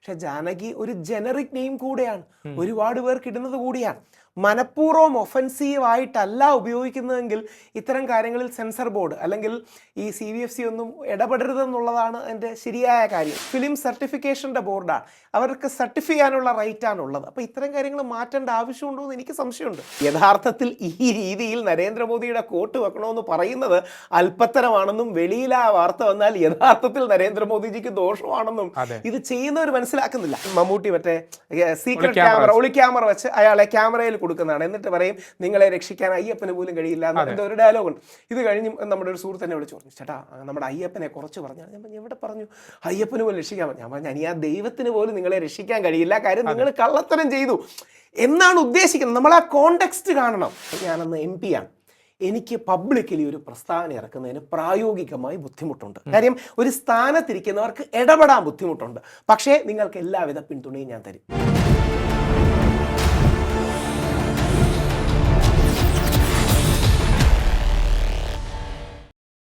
പക്ഷെ ജാനകി ഒരു generic name കൂടെയാണ്. ഒരുപാട് പേർക്ക് ഇടുന്നത് കൂടിയാണ്. മനഃപൂർവം ഒഫൻസീവ് ആയിട്ടല്ല ഉപയോഗിക്കുന്നതെങ്കിൽ ഇത്തരം കാര്യങ്ങളിൽ സെൻസർ ബോർഡ് അല്ലെങ്കിൽ ഈ സി വി എഫ് സി ഒന്നും ഇടപെടരുതെന്നുള്ളതാണ് എന്റെ ശരിയായ കാര്യം. ഫിലിം സർട്ടിഫിക്കേഷന്റെ ബോർഡാണ് അവർക്ക് സർട്ടിഫൈ ചെയ്യാനുള്ള റൈറ്റാണ് ഉള്ളത് അപ്പോൾ ഇത്തരം കാര്യങ്ങൾ മാറ്റേണ്ട ആവശ്യമുണ്ടോ എന്ന് എനിക്ക് സംശയമുണ്ട്. യഥാർത്ഥത്തിൽ ഈ രീതിയിൽ നരേന്ദ്രമോദിയുടെ കോട്ട് വെക്കണമെന്ന് പറയുന്നത് അല്പത്തരമാണെന്നും വെളിയിൽ ആ വാർത്ത വന്നാൽ യഥാർത്ഥത്തിൽ നരേന്ദ്രമോദിജിക്ക് ദോഷമാണെന്നും. ഇത് ചെയ്യുന്നവർ മനസ്സിലാക്കുന്നില്ല. മമ്മൂട്ടി മറ്റേ സീക്രട്ട് ക്യാമറ ക്യാമറ ഒളി ക്യാമറ വെച്ച് അയാളെ ക്യാമറയിൽ കൊടുക്കുന്നതാണ്. എന്നിട്ട് പറയും നിങ്ങളെ രക്ഷിക്കാൻ അയ്യപ്പന് പോലും കഴിയില്ല. എന്ന ഒരു ഡയലോഗ് ഉണ്ട്. ഇത് കഴിഞ്ഞ് നമ്മുടെ ഒരു സുഹൃത്ത് എന്നെ വിളിച്ചു പറഞ്ഞു ചേട്ടാ നമ്മുടെ അയ്യപ്പനെ കുറച്ച് പറഞ്ഞു ഞാൻ പറഞ്ഞു എവിടെ പറഞ്ഞു? അയ്യപ്പന് പോലും രക്ഷിക്കാൻ പറഞ്ഞു. ഞാൻ പറഞ്ഞു "അനി, ആ ദൈവത്തിന് പോലും നിങ്ങളെ രക്ഷിക്കാൻ കഴിയില്ല. കാര്യം നിങ്ങൾ കള്ളത്തരം ചെയ്തു. എന്നാണ് ഉദ്ദേശിക്കുന്നത്. നമ്മൾ ആ കോണ്ടെക്സ്റ്റ് കാണണം. ഞാനന്ന് എം പി ആണ്. എനിക്ക് പബ്ലിക്കലി ഒരു പ്രസ്താവന ഇറക്കുന്നതിന് പ്രായോഗികമായി ബുദ്ധിമുട്ടുണ്ട്. കാര്യം ഒരു സ്ഥാനത്തിരിക്കുന്നവർക്ക് ഇടപെടാൻ ബുദ്ധിമുട്ടുണ്ട്. പക്ഷേ നിങ്ങൾക്ക് എല്ലാവിധ പിന്തുണയും ഞാൻ തരും.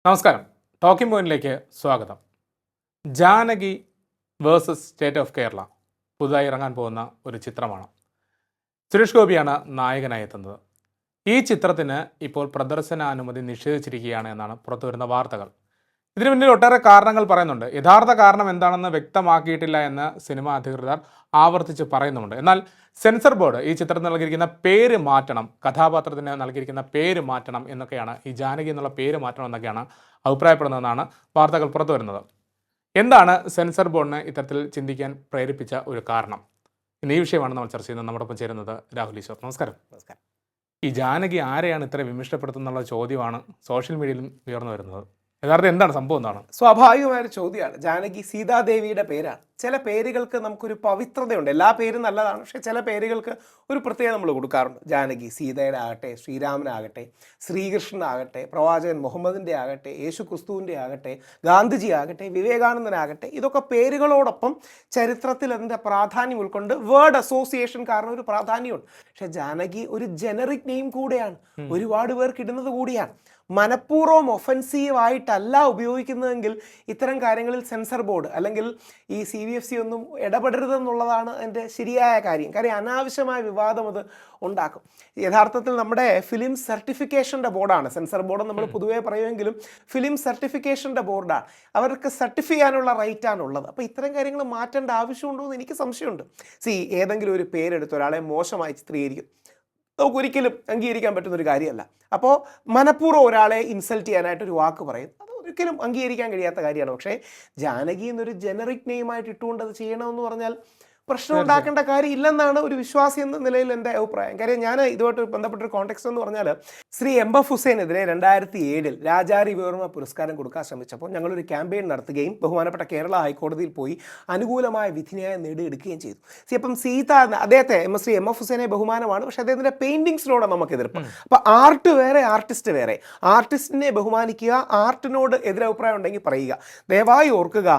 നമസ്കാരം. ടോക്കിംഗ് പോയിന്റിലേക്ക് സ്വാഗതം. Janaki versus state of Kerala പുതുതായി ഇറങ്ങാൻ പോകുന്ന ഒരു ചിത്രമാണ്. സുരേഷ് ഗോപിയാണ് നായകനായി എത്തുന്നത്. ഈ ചിത്രത്തിന് ഇപ്പോൾ പ്രദർശനാനുമതി നിഷേധിച്ചിരിക്കുകയാണ് എന്നാണ് പുറത്തുവരുന്ന വാർത്തകൾ. ഇതിനു പിന്നിൽ ഒട്ടേറെ കാരണങ്ങൾ പറയുന്നുണ്ട്. യഥാർത്ഥ കാരണം എന്താണെന്ന് വ്യക്തമാക്കിയിട്ടില്ല എന്ന് സിനിമാ അധികൃതർ ആവർത്തിച്ച് പറയുന്നുണ്ട് എന്നാൽ സെൻസർ ബോർഡ് ഈ ചിത്രത്തിന് നൽകിയിരിക്കുന്ന പേര് മാറ്റണം കഥാപാത്രത്തിന് നൽകിയിരിക്കുന്ന പേര് മാറ്റണം എന്നൊക്കെയാണ് ഈ ജാനകി എന്നുള്ള പേര് മാറ്റണം എന്നൊക്കെയാണ് അഭിപ്രായപ്പെടുന്നതെന്നാണ് വാർത്തകൾ പുറത്തു വരുന്നത്. എന്താണ് സെൻസർ ബോർഡിനെ ഇത്തരത്തിൽ ചിന്തിക്കാൻ പ്രേരിപ്പിച്ച ഒരു കാരണം? ഇന്ന് ഈ വിഷയമാണ് നമ്മൾ ചർച്ച ചെയ്യുന്നത്. നമ്മുടെ ചേരുന്നത് രാഹുൽ ഈശ്വർ. നമസ്കാരം. നമസ്കാരം. ഈ ജാനകി ആരെയാണ് ഇത്ര വിമിഷ്ടപ്പെടുത്തുന്നുള്ള ചോദ്യമാണ് സോഷ്യൽ മീഡിയയിലും ഉയർന്നു വരുന്നത്. യഥാർത്ഥം എന്താണ് സംഭവം എന്താണ്? സ്വാഭാവികമായൊരു ചോദ്യമാണ്. ജാനകി സീതാദേവിയുടെ പേരാണ്. ചില പേരുകൾക്ക് നമുക്കൊരു പവിത്രതയുണ്ട്. എല്ലാ പേരും നല്ലതാണ്. പക്ഷേ ചില പേരുകൾക്ക് ഒരു പ്രത്യേകത നമ്മൾ കൊടുക്കാറുണ്ട്. ജാനകി സീതയുടെ ആകട്ടെ ശ്രീരാമനാകട്ടെ ശ്രീകൃഷ്ണനാകട്ടെ പ്രവാചകൻ മുഹമ്മദിന്റെ ആകട്ടെ യേശു ക്രിസ്തുവിന്റെ ആകട്ടെ ഗാന്ധിജി ആകട്ടെ വിവേകാനന്ദനാകട്ടെ ഇതൊക്കെ പേരുകളോടൊപ്പം ചരിത്രത്തിൽ അതിന്റെ പ്രാധാന്യം ഉൾക്കൊണ്ട് വേർഡ് അസോസിയേഷൻ കാരണം ഒരു പ്രാധാന്യമുണ്ട്. പക്ഷേ ജാനകി ഒരു ജനറിക് നെയിം കൂടെയാണ്. ഒരുപാട് പേർക്ക് ഇടുന്നത് കൂടിയാണ്. മനഃപൂർവം ഒഫൻസീവ് ആയിട്ടല്ല ഉപയോഗിക്കുന്നതെങ്കിൽ ഇത്തരം കാര്യങ്ങളിൽ സെൻസർ ബോർഡ് അല്ലെങ്കിൽ ഈ സി വി എഫ് സി ഒന്നും ഇടപെടരുതെന്നുള്ളതാണ് എന്റെ ശരിയായ കാര്യം. കാര്യം അനാവശ്യമായ വിവാദം അത് ഉണ്ടാക്കും. യഥാർത്ഥത്തിൽ നമ്മുടെ ഫിലിം സർട്ടിഫിക്കേഷന്റെ ബോർഡാണ് സെൻസർ ബോർഡ് നമ്മൾ പൊതുവേ പറയുമെങ്കിലും ഫിലിം സർട്ടിഫിക്കേഷന്റെ ബോർഡാണ് അവർക്ക് സർട്ടിഫൈ ചെയ്യാനുള്ള റൈറ്റാണ് ഉള്ളത്. അപ്പോൾ ഇത്തരം കാര്യങ്ങൾ മാറ്റേണ്ട ആവശ്യമുണ്ടോ എന്ന് എനിക്ക് സംശയമുണ്ട്. സി ഏതെങ്കിലും ഒരു പേരെടുത്ത് ഒരാളെ മോശമായി ചിത്രീകരിക്കും. നമുക്ക് ഒരിക്കലും അംഗീകരിക്കാൻ പറ്റുന്ന ഒരു കാര്യമല്ല. അപ്പോൾ മനഃപൂർവം ഒരാളെ ഇൻസൾട്ട് ചെയ്യാനായിട്ട് ഒരു വാക്ക് പറയും. അത് ഒരിക്കലും അംഗീകരിക്കാൻ കഴിയാത്ത കാര്യമാണ്. പക്ഷേ ജാനകി എന്നൊരു ജനറിക് നെയിമായിട്ട് ഇട്ടുകൊണ്ട് അത് ചെയ്യണമെന്ന് പറഞ്ഞാൽ പ്രശ്നം ഉണ്ടാക്കേണ്ട കാര്യം ഇല്ലെന്നാണ് ഒരു വിശ്വാസി എന്ന നിലയിൽ എന്റെ അഭിപ്രായം. കാര്യം ഞാൻ ഇതുമായിട്ട് ബന്ധപ്പെട്ട ഒരു കോണ്ടെക്സ്റ്റ് എന്ന് പറഞ്ഞാൽ ശ്രീ എം എഫ് ഹുസൈനെതിരെ രണ്ടായിരത്തി ഏഴിൽ രാജാരി വിവർമ്മ പുരസ്കാരം കൊടുക്കാൻ ശ്രമിച്ചപ്പോൾ ഞങ്ങളൊരു ക്യാമ്പയിൻ നടത്തുകയും ബഹുമാനപ്പെട്ട കേരള ഹൈക്കോടതിയിൽ പോയി അനുകൂലമായ വിധിന്യായം നേടിയെടുക്കുകയും ചെയ്തു. സി അപ്പം സീത അദ്ദേഹത്തെ M S Shri M F ഹുസൈനെ ബഹുമാനമാണ്. പക്ഷേ അദ്ദേഹത്തിന്റെ പെയിന്റിങ്സിനോട് നമുക്ക് എതിർപ്പ്. അപ്പോൾ ആർട്ട് വേറെ ആർട്ടിസ്റ്റ് വേറെ. ആർട്ടിസ്റ്റിനെ ബഹുമാനിക്കുക ആർട്ടിനോട് എതിരഭിപ്രായം ഉണ്ടെങ്കിൽ പറയുക. ദയവായി ഓർക്കുക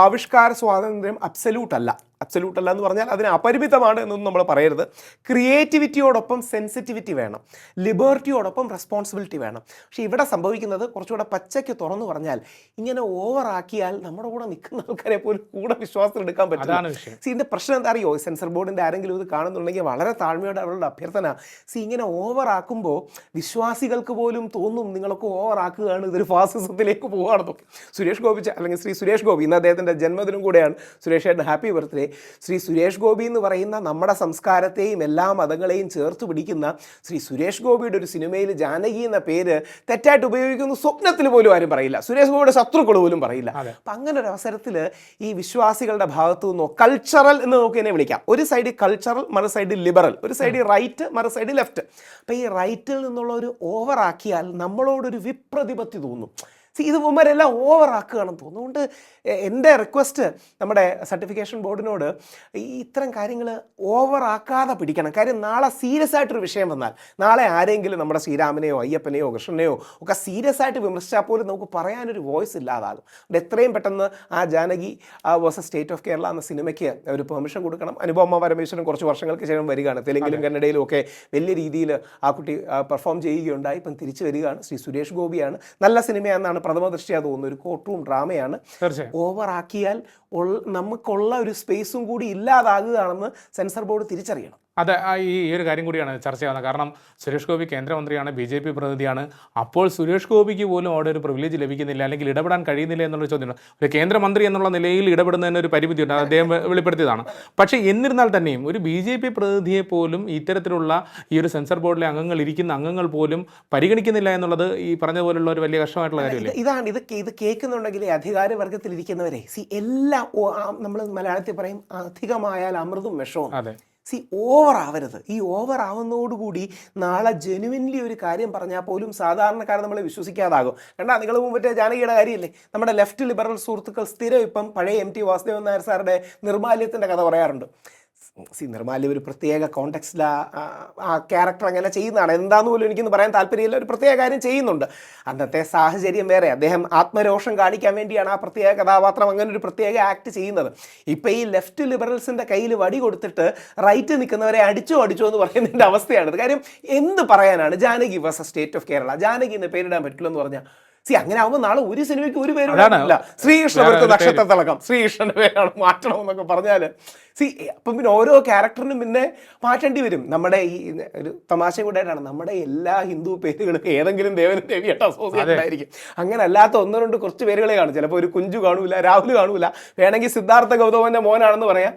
ആവിഷ്കാര സ്വാതന്ത്ര്യം അബ്സല്യൂട്ട് അല്ല. അബ്സല്യൂട്ട് അല്ല എന്ന് പറഞ്ഞാൽ അതിന് അപരിമിതമാണ് എന്നൊന്നും നമ്മൾ പറയരുത്. ക്രിയേറ്റിവിറ്റിയോടൊപ്പം സെൻസിറ്റിവിറ്റി വേണം. ലിബർട്ടിയോടൊപ്പം റെസ്പോൺസിബിലിറ്റി വേണം. പക്ഷേ ഇവിടെ സംഭവിക്കുന്നത് കുറച്ചുകൂടെ പച്ചയ്ക്ക് തുറന്നു പറഞ്ഞാൽ ഇങ്ങനെ ഓവറാക്കിയാൽ നമ്മുടെ കൂടെ നിൽക്കുന്ന ആൾക്കാരെ പോലും കൂടെ വിശ്വാസത്തിൽ എടുക്കാൻ പറ്റില്ല. സി ഇതിന്റെ പ്രശ്നം എന്താ അറിയോ? സെൻസർ ബോർഡിന്റെ ആരെങ്കിലും ഇത് കാണുന്നുണ്ടെങ്കിൽ വളരെ താഴ്മയോടെ അവരുടെ അഭ്യർത്ഥന. സി ഇങ്ങനെ ഓവറാക്കുമ്പോൾ വിശ്വാസികൾക്ക് പോലും തോന്നും നിങ്ങളൊക്കെ ഓവറാക്കുകയാണ് ഇതൊരു ഫാസിസത്തിലേക്ക് പോവുകയാണെന്നൊക്കെ. സുരേഷ് ഗോപി അല്ലെങ്കിൽ ശ്രീ സുരേഷ് ഗോപി ഇന്ന് അദ്ദേഹത്തിന്റെ ജന്മദിനം കൂടെയാണ്. സുരേഷ് ഏട്ടൻ ഹാപ്പി ബർത്ത്ഡേ. ശ്രീ സുരേഷ് ഗോപി എന്ന് പറയുന്ന നമ്മുടെ സംസ്കാരത്തെയും എല്ലാ മതങ്ങളെയും ചേർത്ത് പിടിക്കുന്ന ശ്രീ സുരേഷ് ഗോപിയുടെ ഒരു സിനിമയിൽ ജാനകി എന്ന പേര് തെറ്റായിട്ട് ഉപയോഗിക്കുന്ന സ്വപ്നത്തിൽ പോലും ആരും പറയില്ല. സുരേഷ് ഗോപിയുടെ ശത്രുക്കൾ പോലും പറയില്ല. അപ്പം അങ്ങനെ ഒരു അവസരത്തിൽ ഈ വിശ്വാസികളുടെ ഭാഗത്തു നിന്നോ കൾച്ചറൽ എന്ന് നമുക്ക് ഇതിനെ വിളിക്കാം. ഒരു സൈഡിൽ കൾച്ചറൽ മറു സൈഡിൽ ലിബറൽ ഒരു സൈഡിൽ റൈറ്റ് മറു സൈഡിൽ ലെഫ്റ്റ് അപ്പം ഈ റൈറ്റിൽ നിന്നുള്ള ഒരു ഓവർ ആക്കിയാൽ നമ്മളോടൊരു വിപ്രതിപത്തി തോന്നും. See, ഇത് ഉമ്മരെല്ലാം ഓവർ ആക്കുകയാണെന്ന് തോന്നുന്നു. അതുകൊണ്ട് എന്റെ റിക്വസ്റ്റ് നമ്മുടെ സർട്ടിഫിക്കേഷൻ ബോർഡിനോട് ഈ ഇത്തരം കാര്യങ്ങൾ ഓവർ ആക്കാതെ പിടിക്കണം. കാര്യം നാളെ സീരിയസ് ആയിട്ടൊരു വിഷയം വന്നാൽ നാളെ ആരെങ്കിലും നമ്മുടെ ശ്രീരാമനെയോ അയ്യപ്പനെയോ കൃഷ്ണനെയോ ഒക്കെ സീരിയസ് ആയിട്ട് വിമർശിച്ചാൽ പോലും നമുക്ക് പറയാനൊരു വോയിസ് ഇല്ലാതാകും. അതുകൊണ്ട് എത്രയും പെട്ടെന്ന് ആ Janaki versus state of Kerala എന്ന സിനിമയ്ക്ക് ഒരു പെർമിഷൻ കൊടുക്കണം. അനുപമ പരമേശ്വരൻ കുറച്ച് വർഷങ്ങൾക്ക് ശേഷം വരികയാണ്. തെലുങ്കിലും കന്നഡയിലും ഒക്കെ വലിയ രീതിയിൽ ആ കുട്ടി പെർഫോം ചെയ്യുകയുണ്ടായി. ഇപ്പം തിരിച്ചു വരികയാണ്. ശ്രീ സുരേഷ് ഗോപിയാണ്. നല്ല സിനിമയാണെന്നാണ് പ്രഥമ ദൃഷ്ടിയാ തോന്നുന്നു. ഒരു കോർട്ട് റൂം ഡ്രാമയാണ് ഓവറാക്കിയാൽ ഓവർ ആക്കിയാൽ ഉൾ- നമുക്കുള്ള ഒരു സ്പേസും കൂടി ഇല്ലാതാകുകയാണെന്ന് സെൻസർ ബോർഡ് തിരിച്ചറിയണം. അതെ ഈ ഒരു കാര്യം കൂടിയാണ് ചർച്ചയാവുന്നത് കാരണം സുരേഷ് ഗോപി കേന്ദ്രമന്ത്രിയാണ് ബി ജെ പി പ്രതിനിധിയാണ്. അപ്പോൾ സുരേഷ് ഗോപിക്ക് പോലും അവിടെ ഒരു പ്രിവിലേജ് ലഭിക്കുന്നില്ല അല്ലെങ്കിൽ ഇടപെടാൻ കഴിയുന്നില്ല എന്നുള്ള ചോദ്യമാണ് ഒരു കേന്ദ്രമന്ത്രി എന്നുള്ള നിലയിൽ ഇടപെടുന്നതിന് ഒരു പരിമിതിയുണ്ട് അദ്ദേഹം വെളിപ്പെടുത്തിയതാണ്. പക്ഷേ എന്നിരുന്നാൽ തന്നെയും ഒരു ബി ജെ പി പ്രതിനിധിയെ പോലും ഇത്തരത്തിലുള്ള ഈ ഒരു സെൻസർ ബോർഡിലെ അംഗങ്ങൾ ഇരിക്കുന്ന അംഗങ്ങൾ പോലും പരിഗണിക്കുന്നില്ല എന്നുള്ളത് ഈ പറഞ്ഞതുപോലുള്ള ഒരു വലിയ കഷ്ടമായിട്ടുള്ള കാര്യമില്ല? ഇതാണ് ഇത് ഇത് കേൾക്കുന്നുണ്ടെങ്കിൽ അധികാര അധികാരവർഗത്തിൽ ഇരിക്കുന്നവരെ സി എല്ലാം നമ്മൾ മലയാളത്തിൽ പറയും അധികമായാൽ അമൃതും വിഷവും. അതെ. സി ഓവർ ആവരുത്. ഈ ഓവർ ആവുന്നതോടുകൂടി നാളെ ജെനുവിൻലി ഒരു കാര്യം പറഞ്ഞാൽ പോലും സാധാരണക്കാരെ നമ്മളെ വിശ്വസിക്കാതാകും. കണ്ടാ നിങ്ങൾ മുമ്പേ ജാനകിയുടെ കാര്യമില്ലേ? നമ്മുടെ ലെഫ്റ്റ് ലിബറൽ സുഹൃത്തുക്കൾ സ്ഥിരം ഇപ്പം പഴയ എം ടി വാസുദേവൻ നായർ സാറുടെ നിർമാല്യത്തിന്റെ കഥ പറയാറുണ്ട്. സി നിർമാലി ഒരു പ്രത്യേക കോണ്ടെക്സ്റ്റിൽ ആ ക്യാരക്ടർ അങ്ങനെ ചെയ്യുന്നതാണ്. എന്താന്ന് പോലും എനിക്കൊന്ന് പറയാൻ താല്പര്യമില്ല. ഒരു പ്രത്യേക കാര്യം ചെയ്യുന്നുണ്ട്. അന്നത്തെ സാഹചര്യം വേറെ. അദ്ദേഹം ആത്മരോഷം കാണിക്കാൻ വേണ്ടിയാണ് ആ പ്രത്യേക കഥാപാത്രം അങ്ങനെ ഒരു പ്രത്യേക ആക്ട് ചെയ്യുന്നത്. ഇപ്പം ഈ ലെഫ്റ്റ് ലിബറൽസിന്റെ കയ്യിൽ വടി കൊടുത്തിട്ട് റൈറ്റ് നിൽക്കുന്നവരെ അടിച്ചോ അടിച്ചോ എന്ന് പറയുന്നതിന്റെ അവസ്ഥയാണിത്. കാര്യം എന്ത് പറയാനാണ്? Janaki versus state of Kerala Janaki എന്ന് പേരിടാൻ പറ്റില്ലെന്ന് പറഞ്ഞാൽ സി അങ്ങനെ ആവുമ്പോൾ നാളെ ഒരു സിനിമയ്ക്ക് ഒരു പേര്. ഇല്ല ശ്രീകൃഷ്ണപുരത്ത്. നക്ഷത്ര തിളക്കം. ശ്രീകൃഷ്ണന്റെ പേരാണ് മാറ്റണം എന്നൊക്കെ പറഞ്ഞാൽ സി അപ്പം പിന്നെ ഓരോ ക്യാരക്ടറിനും പിന്നെ മാറ്റേണ്ടി വരും. നമ്മുടെ ഈ ഒരു തമാശ കൂടെ ആയിട്ടാണ്. നമ്മുടെ എല്ലാ ഹിന്ദു പേരുകളും ഏതെങ്കിലും ദേവനും ദേവിയായിട്ട് അസോസിയേറ്റഡ് ആയിരിക്കും അങ്ങനെ അല്ലാത്ത ഒന്നോ രണ്ട് കുറച്ച് പേരുകളെ കാണും. ചിലപ്പോൾ ഒരു കുഞ്ചു കാണൂല രാഹുൽ കാണൂല. വേണമെങ്കിൽ സിദ്ധാർത്ഥ ഗൗതമന്റെ മോനാണെന്ന് പറയാം.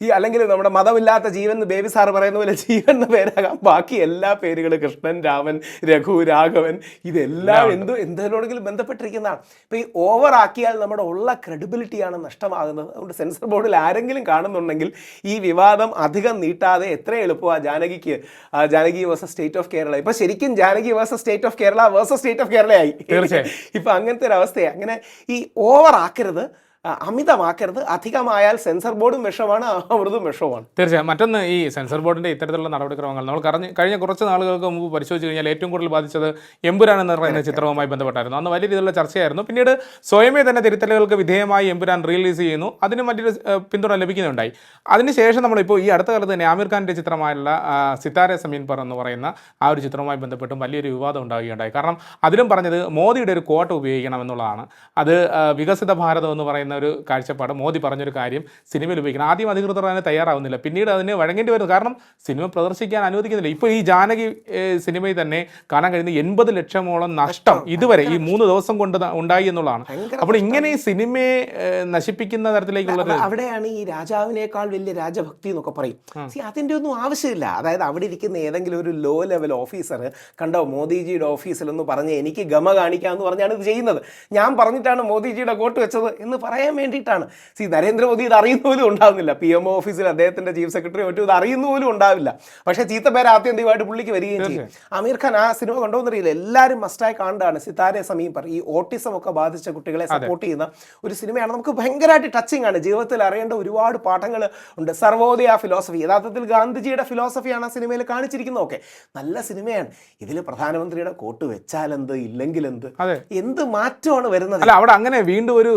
ഈ അല്ലെങ്കിൽ നമ്മുടെ മതമില്ലാത്ത ജീവൻ എന്ന് ബേബി സാർ പറയുന്ന പോലെ ജീവൻ എന്ന പേരാകാം. ബാക്കി എല്ലാ പേരുകളും കൃഷ്ണൻ രാമൻ രഘു രാഘവൻ ഇതെല്ലാം എന്തോ എന്തിനോടെങ്കിലും ബന്ധപ്പെട്ടിരിക്കുന്നതാണ്. ഇപ്പം ഈ ഓവർ ആക്കിയാൽ നമ്മുടെ ഉള്ള ക്രെഡിബിലിറ്റിയാണ് നഷ്ടമാകുന്നത്. അതുകൊണ്ട് സെൻസർ ബോർഡിൽ ആരെങ്കിലും കാണുന്നുണ്ടെങ്കിൽ ഈ വിവാദം അധികം നീട്ടാതെ എത്ര എളുപ്പമാണ് ജാനകിക്ക് ആ, Janaki versus state of Kerala ഇപ്പോൾ ശരിക്കും Janaki versus state of Kerala versus state of കേരളയായി ഇപ്പം ഇപ്പൊ അങ്ങനത്തെ ഒരു അവസ്ഥയാണ് അങ്ങനെ ഈ ഓവർ ആക്കരുത്. അമിതമാക്കരുത്. അധികമായാൽ സെൻസർ ബോർഡും വിഷമാണ് അമൃതും വിഷമാണ് തീർച്ചയായും. മറ്റൊന്ന് ഈ സെൻസർ ബോർഡിന്റെ ഇത്തരത്തിലുള്ള നടപടിക്രമങ്ങൾ. നമ്മൾ കഴിഞ്ഞ കഴിഞ്ഞ കുറച്ച് നാളുകൾക്ക് മുമ്പ് പരിശോധിച്ച് കഴിഞ്ഞാൽ ഏറ്റവും കൂടുതൽ ബാധിച്ചത് എമ്പുരാൻ എന്ന് പറയുന്ന ചിത്രവുമായി ബന്ധപ്പെട്ടായിരുന്നു. അന്ന് വലിയ രീതിയിലുള്ള ചർച്ചയായിരുന്നു. പിന്നീട് സ്വയമേ തന്നെ തിരുത്തലുകൾക്ക് വിധേയമായി എമ്പുരാൻ റിലീസ് ചെയ്യുന്നു. അതിന് മറ്റൊരു പിന്തുണ ലഭിക്കുന്നുണ്ടായി. അതിനുശേഷം നമ്മളിപ്പോൾ ഈ അടുത്ത കാലത്ത് തന്നെ ആമിർ ഖാന്റെ ചിത്രമായുള്ള സിത്താര സമീൻ പർ എന്ന് പറയുന്ന ആ ഒരു ചിത്രവുമായി ബന്ധപ്പെട്ടും വലിയൊരു വിവാദം ഉണ്ടാവുകയുണ്ടായി. കാരണം അതിലും പറഞ്ഞത് മോദിയുടെ ഒരു കോട്ട ഉപയോഗിക്കണം എന്നുള്ളതാണ്. അത് വികസിത ഭാരതം എന്ന് പറയുന്ന ഒരു കാഴ്ചപ്പാട് മോദി പറഞ്ഞൊരു കാര്യം സിനിമയിൽ ഉപയോഗിക്കണം. ആദ്യം അധികൃതർ അതിന് തയ്യാറാവുന്നില്ല. പിന്നീട് അതിന് വഴങ്ങേണ്ടി വരുന്നു. കാരണം സിനിമ പ്രദർശിക്കാൻ അനുവദിക്കുന്നില്ല. ഇപ്പോൾ ഈ ജാനകി സിനിമയിൽ തന്നെ കാണാൻ കഴിയുന്ന എൺപത് ലക്ഷമോളം നഷ്ടം ഇതുവരെ ഈ മൂന്ന് ദിവസം കൊണ്ട് ഉണ്ടായി എന്നുള്ളതാണ്. അപ്പോൾ ഇങ്ങനെ ഈ സിനിമയെ നശിപ്പിക്കുന്ന തരത്തിലേക്കുള്ള അവിടെയാണ് ഈ രാജാവിനേക്കാൾ വലിയ രാജഭക്തി എന്നൊക്കെ പറയും. അതിന്റെ ഒന്നും ആവശ്യമില്ല. അതായത് അവിടെ ഇരിക്കുന്ന ഏതെങ്കിലും ഒരു ലോ ലെവൽ ഓഫീസർ കണ്ടോ മോദിജിയുടെ ഓഫീസിൽ എന്ന് പറഞ്ഞ് എനിക്ക് ഗമ കാണിക്കാമെന്ന് പറഞ്ഞാണ് ഇത് ചെയ്യുന്നത്. ഞാൻ പറഞ്ഞിട്ടാണ് മോദിജിയുടെ കോട്ട് വെച്ചത് എന്ന് പറയാൻ വേണ്ടിയിട്ടാണ്. സി നരേന്ദ്രമോദി ഇത് അറിയുന്ന പോലും ഉണ്ടാവുന്നില്ല. പി എം ഓഫീസിൽ അദ്ദേഹത്തിന്റെ ചീഫ് സെക്രട്ടറി മറ്റും ഇത് അറിയുന്ന പോലും ഉണ്ടാവില്ല. പക്ഷേ ചീത്ത പേര് ആത്യന്തികമായിട്ട് പുള്ളിക്ക് വരികയും ചെയ്യും. അമീർ ഖാൻ ആ സിനിമ കണ്ടോന്നറിയില്ല എല്ലാവരും മസ്റ്റായി കാണേണ്ടതാണ് സിതാരെ പറ ഈ ഓട്ടിസം ഒക്കെ ബാധിച്ച കുട്ടികളെ സപ്പോർട്ട് ചെയ്യുന്ന ഒരു സിനിമയാണ്. നമുക്ക് ഭയങ്കരമായിട്ട് ടച്ചിങ് ആണ്. ജീവിതത്തിൽ അറിയേണ്ട ഒരുപാട് പാഠങ്ങൾ ഉണ്ട്. സർവോദയ ഫിലോസഫി യഥാർത്ഥത്തിൽ ഗാന്ധിജിയുടെ ഫിലോസഫിയാണ് ആ സിനിമയിൽ കാണിച്ചിരിക്കുന്നത് ഓക്കെ നല്ല സിനിമയാണ്. ഇതിൽ പ്രധാനമന്ത്രിയുടെ കോട്ട് വെച്ചാലെന്ത് ഇല്ലെങ്കിലെന്ത്? ഇല്ലെങ്കിൽ എന്ത് മാറ്റമാണ് വരുന്നത്? അല്ല അവിടെ അങ്ങനെ വീണ്ടും ഒരു